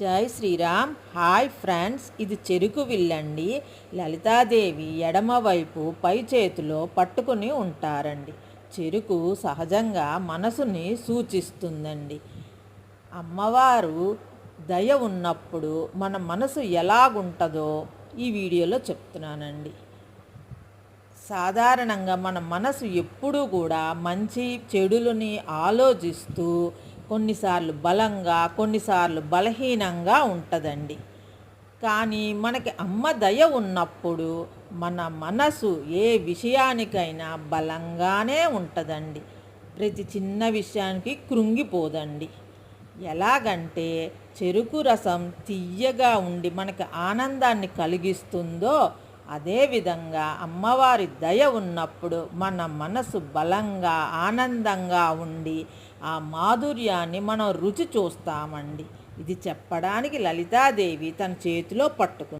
జై Sriram. Hi friends ఇది చెరుకు విల్లండి. లలితాదేవి ఎడమవైపు పై చేతిలో పట్టుకుని ఉంటారండి. చెరుకు సహజంగా మనసుని సూచిస్తుందండి. అమ్మవారు దయ ఉన్నప్పుడు మన మనసు ఎలాగుంటుందో ఈ వీడియోలో చెప్తున్నానండి. సాధారణంగా మన మనసు ఎప్పుడూ కూడా మంచి చెడులని ఆలోచిస్తూ కొన్నిసార్లు బలంగా కొన్నిసార్లు బలహీనంగా ఉంటుందండి. కానీ మనకి అమ్మ దయ ఉన్నప్పుడు మన మనసు ఏ విషయానికైనా బలంగానే ఉంటుందండి. ప్రతి చిన్న విషయానికి కృంగిపోదండి. ఎలాగంటే చెరుకు రసం తీయగా ఉండి మనకి ఆనందాన్ని కలిగిస్తుందో అదేవిధంగా అమ్మవారి దయ ఉన్నప్పుడు మన మనసు బలంగా ఆనందంగా ఉండి ఆ మాధుర్యాన్ని మనం రుచి చూస్తామండి. ఇది చెప్పడానికి లలితాదేవి తన చేతిలో పట్టుకుంది